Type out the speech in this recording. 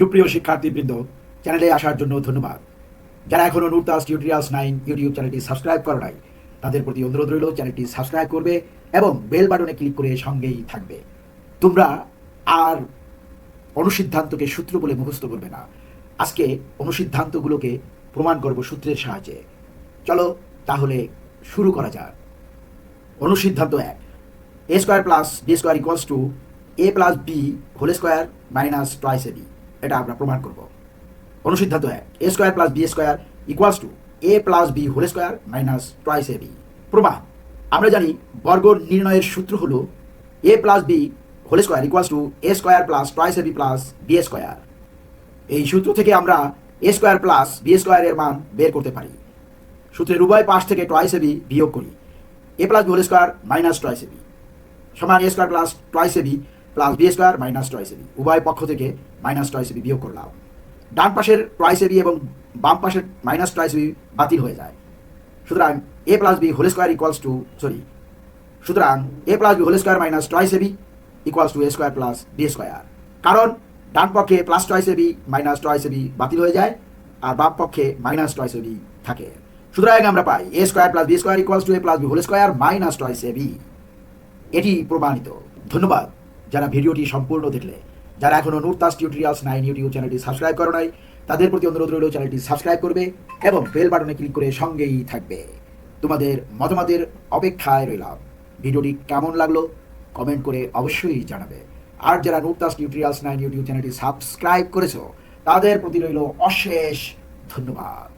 সুপ্রিয় শিক্ষার্থীবৃন্দ চ্যানেলে আসার জন্য ধন্যবাদ। যারা এখনও নুরতাস টিউটোরিয়ালস নাইন ইউটিউব চ্যানেলটি সাবস্ক্রাইব করে নাই, তাদের প্রতি অনুরোধ রইল চ্যানেলটি সাবস্ক্রাইব করবে এবং বেল বাটনে ক্লিক করে সঙ্গেই থাকবে। তোমরা আর অনুসিদ্ধান্তকে সূত্র বলে মুখস্থ করবে না। আজকে অনুসিদ্ধান্তগুলোকে প্রমাণ করব সূত্রের সাহায্যে। চলো তাহলে শুরু করা যাক। অনুসিদ্ধান্ত এক A square plus D square equals to A plus B whole square minus twice A B এটা আমরা প্রমাণ করব। অনুসিদ্ধান্ত এক A square plus B square equals to A plus B whole square minus twice A B প্রমাণ, আমরা জানি বর্গ নির্ণয়ের সূত্র হলো A plus B whole square equals to A square plus twice A B plus B square এই সূত্র থেকে আমরা এ স্কোয়ার প্লাস বি স্কোয়ারের মান বের করতে পারি। সূত্রের উভয় পাশ থেকে টয়েস এ বি বিয়োগ করি। A plus B whole square minus twice A B সমান A square plus twice A B plus B square minus twice A উভয় পক্ষ থেকে মাইনাস টয়েস এ বিয়োগ করলাম ডান পাশের টয়েস এ এবং বাম পাশের মাইনাস টয়েস এ বাতিল হয়ে যায়। সুতরাং A plus B whole square equals to sorry সুতরাং A plus B whole square minus twice A B equals to A square plus B square কারণ ডান পক্ষে plus twice A minus twice A B বাতিল হয়ে যায় আর বাম পক্ষে minus twice এ থাকে। সুতরাং আমরা পাই A square plus B square equals to A plus B whole square minus twice A এটি প্রমাণিত। ধন্যবাদ। যারা ভিডিওটি সম্পূর্ণ দেখলে, যারা এখনও নুরতাস টিউটোরিয়ালস নাইন ইউটিউব চ্যানেলটি সাবস্ক্রাইব করো নাই, তাদের প্রতি অনুরোধ রইল চ্যানেলটি সাবস্ক্রাইব করবে এবং বেল বাটনে ক্লিক করে সঙ্গেই থাকবে। তোমাদের মতামতের অপেক্ষায় রইলাম। ভিডিওটি কেমন লাগল কমেন্ট করে অবশ্যই জানাবে। আর যারা নুরতাস টিউটোরিয়ালস নাইন ইউটিউব চ্যানেলটি সাবস্ক্রাইব করেছ, তাদের প্রতি রইল অশেষ ধন্যবাদ।